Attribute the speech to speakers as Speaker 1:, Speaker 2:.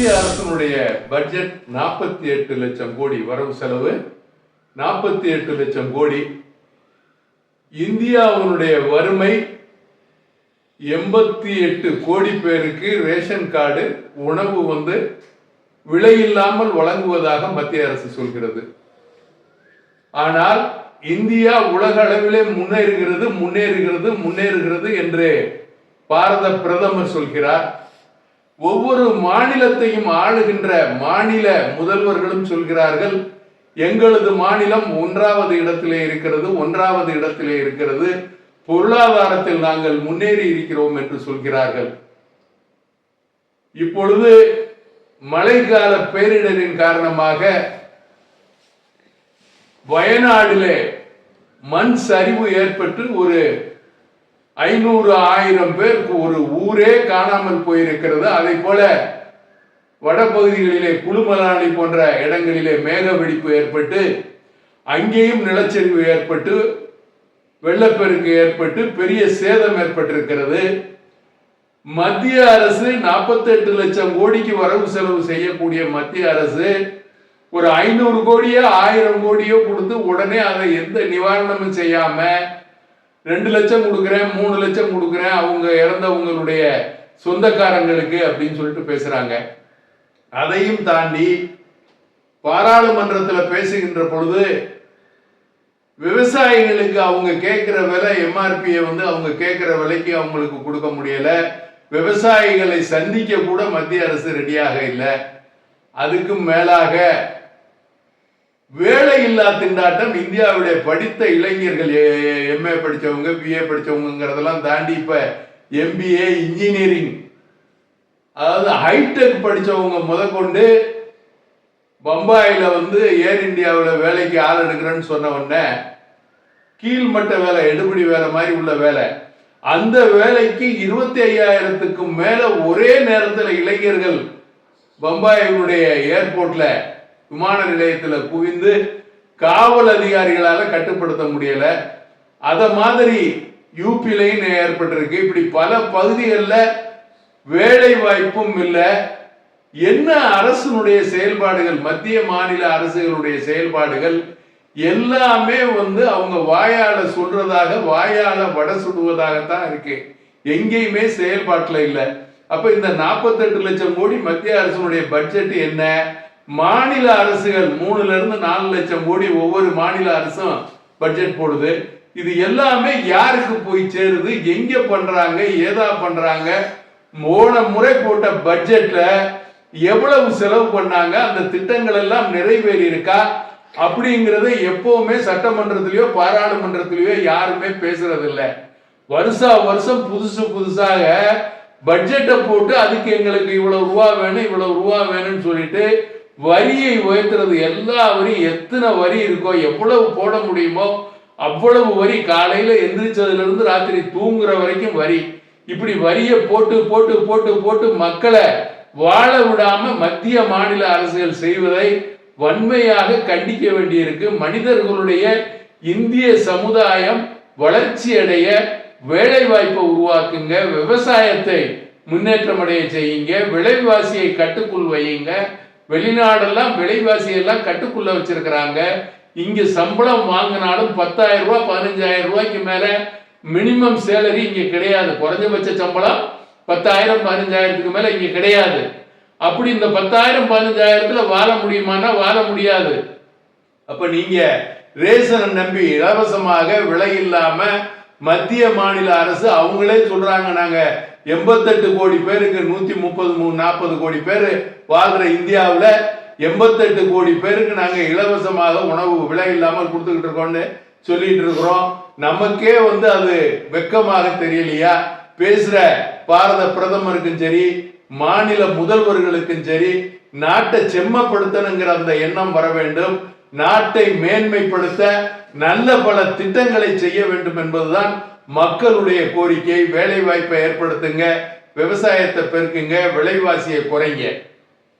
Speaker 1: மத்திய அரசினுடைய பட்ஜெட் நாற்பத்தி எட்டு லட்சம் கோடி வரவு செலவு. நாற்பத்தி எட்டு லட்சம் கோடி. இந்தியாவினுடைய வறுமை எண்பத்தி எட்டு கோடி பேருக்கு ரேஷன் கார்டு உணவு வந்து விலையில்லாமல் வழங்குவதாக மத்திய அரசு சொல்கிறது. ஆனால் இந்தியா உலக அளவிலே முன்னேறுகிறது முன்னேறுகிறது முன்னேறுகிறது என்று பாரத பிரதமர் சொல்கிறார். ஒவ்வொரு மாநிலத்தையும் ஆளுகின்ற மாநில முதல்வர்களும் சொல்கிறார்கள் எங்களது மாநிலம் ஒன்றாவது இடத்திலே இருக்கிறது ஒன்றாவது இடத்திலே இருக்கிறது. பொருளாதாரத்தில் நாங்கள் முன்னேறி இருக்கிறோம் என்று சொல்கிறார்கள். இப்பொழுது மழைக்கால பேரிடரின் காரணமாக வயநாடிலே மண் சரிவு ஏற்பட்டு ஒரு ஐநூறு ஆயிரம் பேருக்கு ஒரு ஊரே காணாமல் போயிருக்கிறது. அதை போல வடபகுதிகளிலே குழுமலானி போன்ற இடங்களிலே மேக வெடிப்பு ஏற்பட்டு அங்கேயும் நிலச்சரிவு ஏற்பட்டு வெள்ளப்பெருக்கு ஏற்பட்டு பெரிய சேதம் ஏற்பட்டிருக்கிறது. மத்திய அரசு 48 லட்சம் கோடிக்கு வரவு செலவு செய்யக்கூடிய மத்திய அரசு ஒரு ஐநூறு கோடியோ ஆயிரம் கோடியோ கொடுத்து உடனே அதை எந்த நிவாரணமும் செய்யாமல் ரெண்டு லட்சம் கொடுக்குறேன் மூணு லட்சம் கொடுக்குறேன் அவங்க இறந்தவங்களுடைய சொந்தக்காரங்களுக்கு அப்படின்னு சொல்லிட்டு பேசுறாங்க. அதையும் தாண்டி பாராளுமன்றத்தில் பேசுகின்ற பொழுது விவசாயிகளுக்கு அவங்க கேட்குற விலை எம்ஆர்பியை வந்து அவங்க கேட்குற விலைக்கு அவங்களுக்கு கொடுக்க முடியலை. விவசாயிகளை சந்திக்க கூட மத்திய அரசு ரெடியாக இல்லை. அதுக்கும் மேலாக வேலை இல்லா திண்டாட்டம் இந்தியாவுடைய படித்த இளைஞர்கள் எம்ஏ படித்தவங்க பிஏ படித்தவங்கிறதெல்லாம் தாண்டி இப்போ எம்பிஏ இன்ஜினியரிங் அதாவது ஹைடெக் படித்தவங்க முதற்கொண்டு பம்பாயில் வந்து ஏர் இந்தியாவில் வேலைக்கு ஆள் எடுக்கிறேன்னு சொன்ன உடனே கீழ்மட்ட வேலை எடுபடி வேலை மாதிரி உள்ள வேலை. அந்த வேலைக்கு இருபத்தி ஐயாயிரத்துக்கும் மேலே ஒரே நேரத்தில் இளைஞர்கள் பம்பாயினுடைய ஏர்போர்ட்டில் விமான நிலையத்தில் குவிந்து காவல் அதிகாரிகளால் கட்டுப்படுத்த முடியல. அத மாதிரி யூபிலையும் ஏற்பட்டிருக்கு. இப்படி பல பகுதிகளில் வேலை வாய்ப்பும் இல்லை. என்ன அரசனுடைய செயல்பாடுகள் மத்திய மாநில அரசுகளுடைய செயல்பாடுகள் எல்லாமே வந்து அவங்க வாயால சொல்றதாக வாயால வட சுடுவதாகத்தான் இருக்கு. எங்கேயுமே செயல்பாட்டில் இல்லை. அப்ப இந்த 48 லட்சம் கோடி மத்திய அரசினுடைய பட்ஜெட் என்ன? மாநில அரசுகள் மூணுல இருந்து நாலு லட்சம் கோடி ஒவ்வொரு மாநில அரசும் பட்ஜெட் போடுது. இது எல்லாமே யாருக்கு போய் சேருது? எங்க பண்றாங்க? ஏதா பண்றாங்க? போன முறை போட்ட பட்ஜெட்ல எவ்வளவு செலவு பண்ணாங்க? அந்த திட்டங்கள் எல்லாம் நிறைவேறி இருக்கா அப்படிங்கறத எப்பவுமே சட்டமன்றத்திலயோ பாராளுமன்றத்திலயோ யாருமே பேசுறது இல்ல வருஷா வருஷம் புதுசு புதுசாக பட்ஜெட்டை போட்டு அதுக்கு எங்களுக்கு இவ்வளவு ரூபா வேணும் இவ்வளவு ரூபா வேணும்னு சொல்லிட்டு வரியை உயர்த்துறது எல்லா வரியும் எத்தனை வரி இருக்கோ எவ்வளவு போட முடியுமோ அவ்வளவு வரி காலையில எந்திரிச்சதுல இருந்து ராத்திரி தூங்குற வரைக்கும் வரி. இப்படி வரியை போட்டு போட்டு போட்டு போட்டு மக்களை வாழ விடாம மத்திய மாநில அரசுகள் செய்வதை வன்மையாக கண்டிக்க வேண்டியிருக்கு. மனிதர்களுடைய இந்திய சமுதாயம் வளர்ச்சி அடைய வேலை வாய்ப்பை உருவாக்குங்க. விவசாயத்தை முன்னேற்றம் அடைய செய்யுங்க. விலைவாசியை கட்டுக்குள் வையுங்க. வெளிநாடெல்லாம் விலைவாசி எல்லாம் கட்டுக்குள்ள வச்சிருக்கிறாங்க. இங்க சம்பளம் வாங்கினாலும் பத்தாயிரம் ரூபாய் பதினஞ்சாயிரம் ரூபாய்க்கு மேல மினிமம் சேலரி இங்க கிடையாது. குறைஞ்சபட்ச சம்பளம் பத்தாயிரம் பதினஞ்சாயிரத்துக்கு மேல இங்க கிடையாது. அப்படி இந்த பத்தாயிரம் பதினஞ்சாயிரத்துல வாழ முடியுமானா வாழ முடியாது. அப்ப நீங்க ரேசனை நம்பி இலவசமாக விலை இல்லாம மத்திய மாநில அரசு அவங்களே சொல்றாங்க நாங்க எண்பத்தெட்டு கோடி பேருக்கு நூத்தி முப்பது மூணு நாற்பது கோடி பேர் வாழ்ற இந்தியாவில் எண்பத்தெட்டு கோடி பேருக்கு நாங்க இலவசமாக உணவு விலை இல்லாமல் கொடுத்துக்கிட்டு இருக்கோம்னு சொல்லிட்டு இருக்கிறோம். நமக்கே வந்து அது வெக்கமாக தெரியலையா? பேசுற பாரத பிரதமருக்கும் சரி மாநில முதல்வர்களுக்கும் சரி நாட்டை செம்மப்படுத்தணுங்கிற அந்த எண்ணம் வர வேண்டும். நாட்டை மேன்மைப்படுத்த நல்ல பல திட்டங்களை செய்ய வேண்டும் என்பதுதான் மக்களுடைய கோரிக்கை. வேலை வாய்ப்பை ஏற்படுத்துங்க விவசாயத்தை பெருக்குங்க விலைவாசியை குறைங்க.